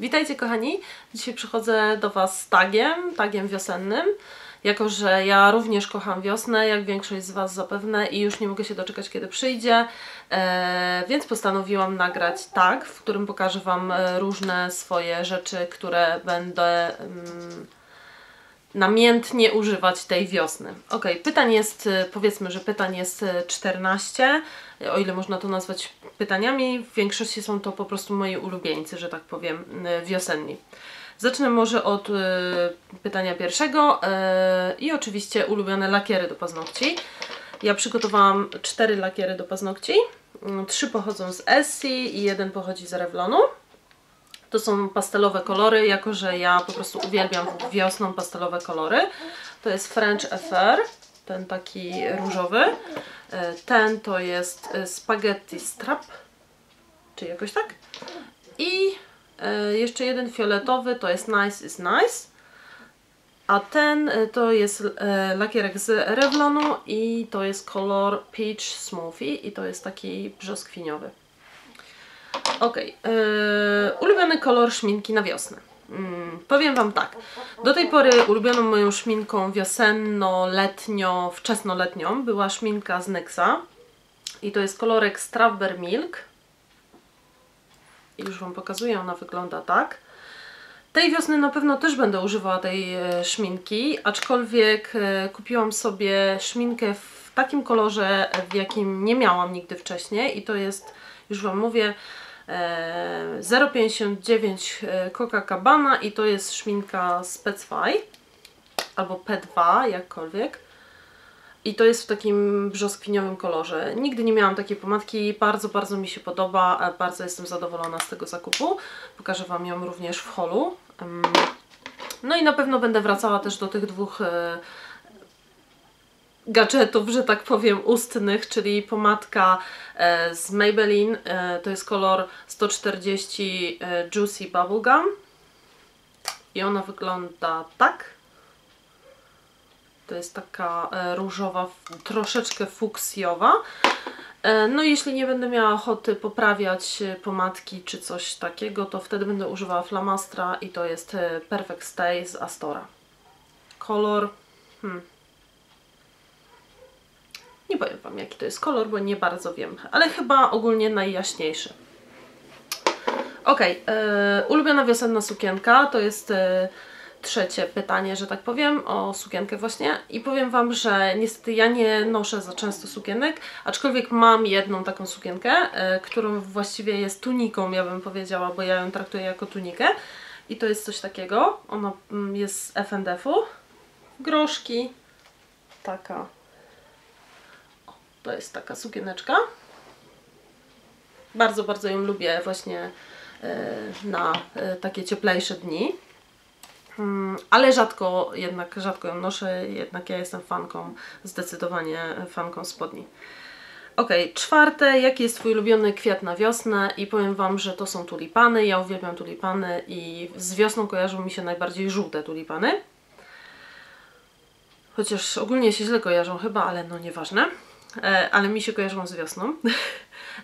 Witajcie kochani, dzisiaj przychodzę do Was z tagiem, tagiem wiosennym. Jako, że ja również kocham wiosnę, jak większość z Was zapewne i już nie mogę się doczekać kiedy przyjdzie, e, więc postanowiłam nagrać tag, w którym pokażę Wam e, różne swoje rzeczy, które będę mm, namiętnie używać tej wiosny. Ok, pytań jest, e, powiedzmy, że pytań jest 14, e, o ile można to nazwać pytaniami. W większości są to po prostu moi ulubieńcy, że tak powiem, e, wiosenni. Zacznę może od y, pytania pierwszego y, i oczywiście ulubione lakiery do paznokci. Ja przygotowałam cztery lakiery do paznokci. Trzy pochodzą z Essie i jeden pochodzi z Revlonu. To są pastelowe kolory, jako że ja po prostu uwielbiam wiosną pastelowe kolory. To jest French Affair, ten taki różowy. Ten to jest Spaghetti Strap, czy jakoś tak. I jeszcze jeden fioletowy to jest Nice is Nice. A ten to jest lakierek z Revlonu i to jest kolor Peach Smoothie i to jest taki brzoskwiniowy. Ok, yy, ulubiony kolor szminki na wiosnę. Hmm, powiem Wam tak, do tej pory ulubioną moją szminką wiosenno-letnio, wczesnoletnią była szminka z NYXa i to jest kolorek Strawberry Milk. I już Wam pokazuję, ona wygląda tak. Tej wiosny na pewno też będę używała tej e, szminki, aczkolwiek e, kupiłam sobie szminkę w takim kolorze, w jakim nie miałam nigdy wcześniej i to jest, już Wam mówię, 0,59 e, Coca Cabana i to jest szminka Specfy albo P2, jakkolwiek. I to jest w takim brzoskwiniowym kolorze. Nigdy nie miałam takiej pomadki, bardzo, bardzo mi się podoba, bardzo jestem zadowolona z tego zakupu. Pokażę Wam ją również w holu. No i na pewno będę wracała też do tych dwóch e, gadżetów, że tak powiem, ustnych, czyli pomadka e, z Maybelline, e, to jest kolor 140 Juicy Bubblegum i ona wygląda tak. To jest taka różowa, troszeczkę fuksjowa. No jeśli nie będę miała ochoty poprawiać pomadki czy coś takiego, to wtedy będę używała Flamastra i to jest Perfect Stay z Astora. Kolor... Hmm. Nie powiem Wam jaki to jest kolor, bo nie bardzo wiem, ale chyba ogólnie najjaśniejszy. Ok, yy, ulubiona wiosenna sukienka to jest... Yy, trzecie pytanie, że tak powiem, o sukienkę właśnie. I powiem Wam, że niestety ja nie noszę za często sukienek, aczkolwiek mam jedną taką sukienkę, y, którą właściwie jest tuniką, ja bym powiedziała, bo ja ją traktuję jako tunikę. I to jest coś takiego, ona mm, jest z FNDF-u, groszki, taka, to jest taka sukieneczka, bardzo, bardzo ją lubię właśnie y, na y, takie cieplejsze dni. Hmm, ale rzadko, jednak rzadko ją noszę, jednak ja jestem fanką, zdecydowanie fanką spodni. Ok, czwarte, jaki jest Twój ulubiony kwiat na wiosnę? I powiem Wam, że to są tulipany, ja uwielbiam tulipany i z wiosną kojarzą mi się najbardziej żółte tulipany. Chociaż ogólnie się źle kojarzą chyba, ale no nieważne. E, ale mi się kojarzą z wiosną.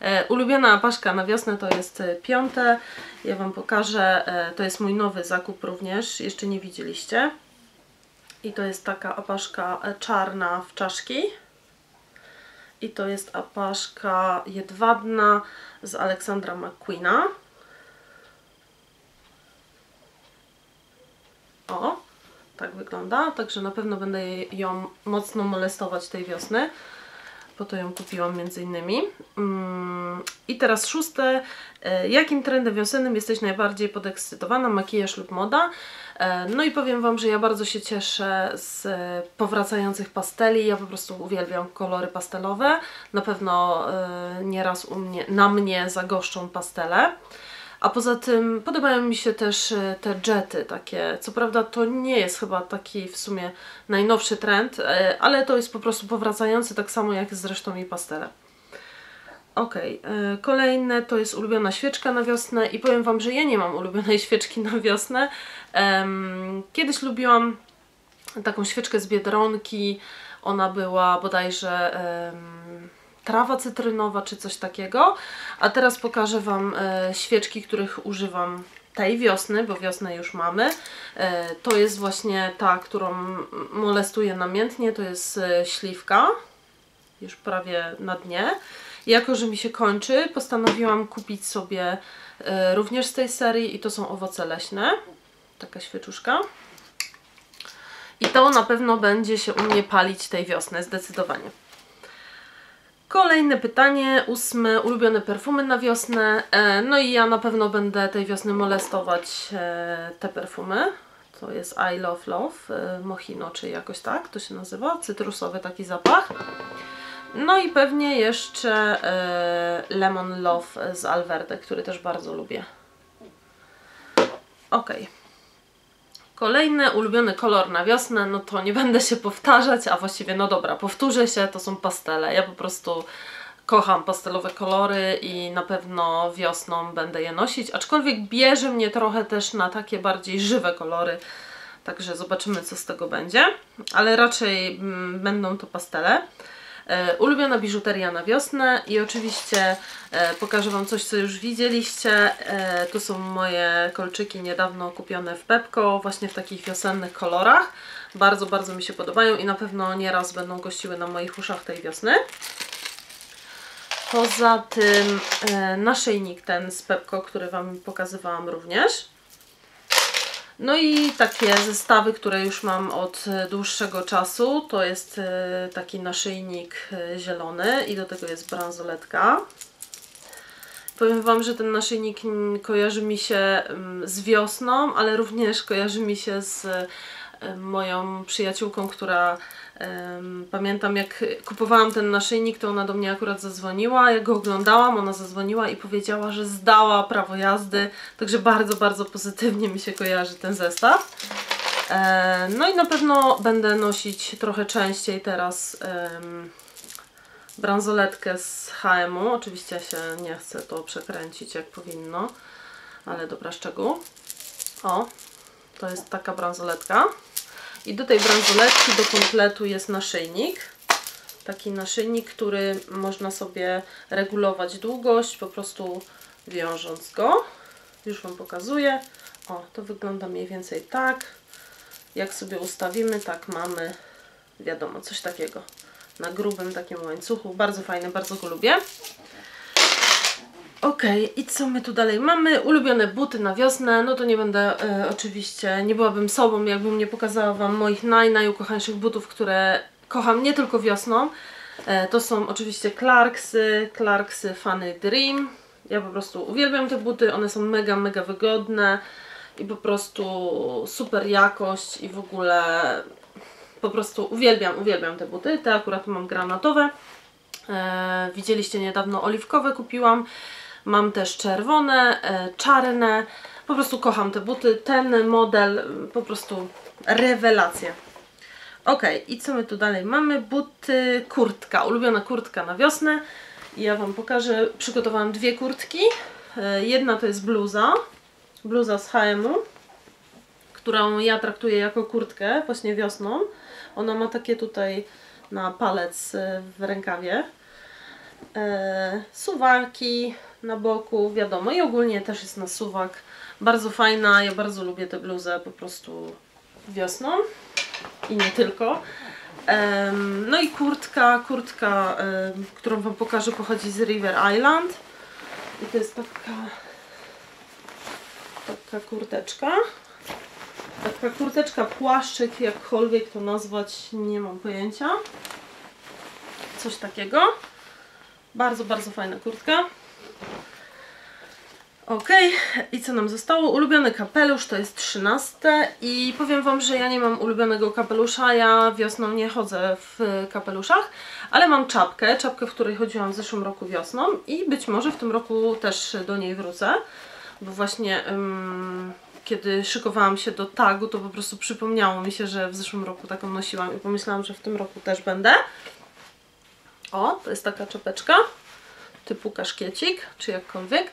E, ulubiona paszka na wiosnę to jest e, piąte. Ja Wam pokażę. To jest mój nowy zakup również. Jeszcze nie widzieliście. I to jest taka apaszka czarna w czaszki. I to jest apaszka jedwabna z Aleksandra McQueena. O, tak wygląda. Także na pewno będę ją mocno molestować tej wiosny po to ją kupiłam między innymi. Mm, I teraz szóste, e, jakim trendem wiosennym jesteś najbardziej podekscytowana? Makijaż lub moda? E, no i powiem Wam, że ja bardzo się cieszę z powracających pasteli. Ja po prostu uwielbiam kolory pastelowe. Na pewno e, nieraz u mnie, na mnie zagoszczą pastele. A poza tym podobają mi się też e, te jety takie. Co prawda to nie jest chyba taki w sumie najnowszy trend, e, ale to jest po prostu powracający tak samo jak zresztą i pastele. Ok, e, kolejne to jest ulubiona świeczka na wiosnę i powiem Wam, że ja nie mam ulubionej świeczki na wiosnę. Kiedyś lubiłam taką świeczkę z Biedronki, ona była bodajże trawa cytrynowa czy coś takiego. A teraz pokażę Wam e, świeczki, których używam tej wiosny, bo wiosnę już mamy. E, to jest właśnie ta, którą molestuję namiętnie, to jest e, śliwka, już prawie na dnie. Jako, że mi się kończy, postanowiłam kupić sobie również z tej serii i to są owoce leśne. Taka świeczuszka. I to na pewno będzie się u mnie palić tej wiosny, zdecydowanie. Kolejne pytanie, ósme, ulubione perfumy na wiosnę. E, no i ja na pewno będę tej wiosny molestować e, te perfumy. To jest I Love Love, e, Mochino, czy jakoś tak to się nazywa, cytrusowy taki zapach. No i pewnie jeszcze Lemon Love z Alverde, który też bardzo lubię. Ok. Kolejny ulubiony kolor na wiosnę, no to nie będę się powtarzać, a właściwie no dobra, powtórzę się, to są pastele. Ja po prostu kocham pastelowe kolory i na pewno wiosną będę je nosić, aczkolwiek bierze mnie trochę też na takie bardziej żywe kolory, także zobaczymy co z tego będzie, ale raczej mm, będą to pastele. E, ulubiona biżuteria na wiosnę i oczywiście e, pokażę Wam coś, co już widzieliście. E, to są moje kolczyki niedawno kupione w Pepko, właśnie w takich wiosennych kolorach. Bardzo, bardzo mi się podobają i na pewno nieraz będą gościły na moich uszach tej wiosny. Poza tym naszyjnik ten z Pepko, który Wam pokazywałam również. No i takie zestawy, które już mam od dłuższego czasu, to jest e, taki naszyjnik e, zielony i do tego jest bransoletka. Powiem Wam, że ten naszyjnik kojarzy mi się z wiosną, ale również kojarzy mi się z moją przyjaciółką, która pamiętam jak kupowałam ten naszyjnik, to ona do mnie akurat zadzwoniła, jak go oglądałam, ona zadzwoniła i powiedziała, że zdała prawo jazdy, także bardzo, bardzo pozytywnie mi się kojarzy ten zestaw. E, no i na pewno będę nosić trochę częściej teraz bransoletkę z HM-u, oczywiście się nie chcę to przekręcić jak powinno, ale dobra szczegół. O, to jest taka bransoletka. I do tej bransoletki do kompletu jest naszyjnik. Taki naszyjnik, który można sobie regulować długość, po prostu wiążąc go. Już Wam pokazuję. O, to wygląda mniej więcej tak. Jak sobie ustawimy, tak mamy, wiadomo, coś takiego. Na grubym takim łańcuchu. Bardzo fajny, bardzo go lubię. Ok, i co my tu dalej mamy? Ulubione buty na wiosnę, no to nie będę e, oczywiście, nie byłabym sobą, jakbym nie pokazała Wam moich naj, najukochańszych butów, które kocham nie tylko wiosną. E, to są oczywiście Clarksy, Clarksy Funny Dream. Ja po prostu uwielbiam te buty, one są mega, mega wygodne i po prostu super jakość i w ogóle po prostu uwielbiam, uwielbiam te buty. Te akurat mam granatowe. E, widzieliście niedawno oliwkowe kupiłam. Mam też czerwone, e, czarne. Po prostu kocham te buty. Ten model mm, po prostu rewelacja. Ok, i co my tu dalej mamy? Buty, kurtka, ulubiona kurtka na wiosnę. Ja Wam pokażę, przygotowałam dwie kurtki. E, jedna to jest bluza, bluza z H&M-u, którą ja traktuję jako kurtkę właśnie wiosną. Ona ma takie tutaj na palec e, w rękawie. E, suwaki, na boku, wiadomo, i ogólnie też jest na suwak. Bardzo fajna, ja bardzo lubię tę bluzę po prostu wiosną i nie tylko. No i kurtka, kurtka, którą Wam pokażę, pochodzi z River Island. I to jest taka, taka kurteczka. Taka kurteczka, płaszczyk, jakkolwiek to nazwać, nie mam pojęcia. Coś takiego. Bardzo, bardzo fajna kurtka. Ok, i co nam zostało? Ulubiony kapelusz to jest 13 i powiem Wam, że ja nie mam ulubionego kapelusza, ja wiosną nie chodzę w kapeluszach, ale mam czapkę, czapkę, w której chodziłam w zeszłym roku wiosną i być może w tym roku też do niej wrócę, bo właśnie um, kiedy szykowałam się do tagu, to po prostu przypomniało mi się, że w zeszłym roku taką nosiłam i pomyślałam, że w tym roku też będę. O, to jest taka czapeczka typu kaszkiecik, czy jakkolwiek.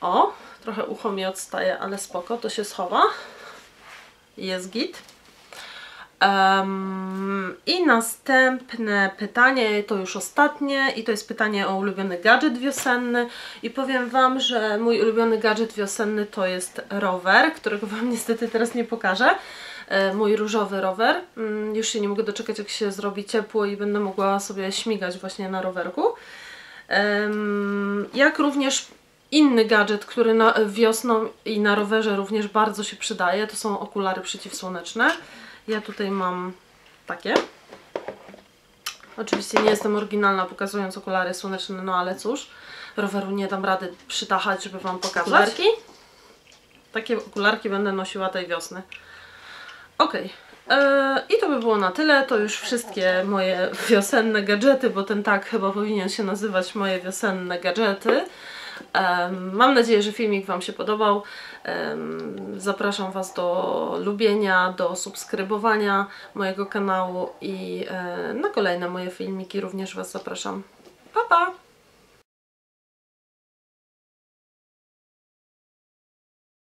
O, trochę ucho mi odstaje, ale spoko, to się schowa. Jest git. Um, I następne pytanie, to już ostatnie, i to jest pytanie o ulubiony gadżet wiosenny. I powiem Wam, że mój ulubiony gadżet wiosenny to jest rower, którego Wam niestety teraz nie pokażę. E, mój różowy rower. Mm, już się nie mogę doczekać, jak się zrobi ciepło i będę mogła sobie śmigać właśnie na rowerku. Jak również inny gadżet, który na, wiosną i na rowerze również bardzo się przydaje, to są okulary przeciwsłoneczne. Ja tutaj mam takie. Oczywiście nie jestem oryginalna pokazując okulary słoneczne, no ale cóż, roweru nie dam rady przytachać, żeby Wam pokazać. Okularki? Takie okularki będę nosiła tej wiosny. Ok. E, I to by było na tyle. To już wszystkie moje wiosenne gadżety, bo ten tak chyba powinien się nazywać moje wiosenne gadżety. Mam nadzieję, że filmik Wam się podobał. Zapraszam Was do lubienia, do subskrybowania mojego kanału i e, na kolejne moje filmiki również Was zapraszam. Pa, pa!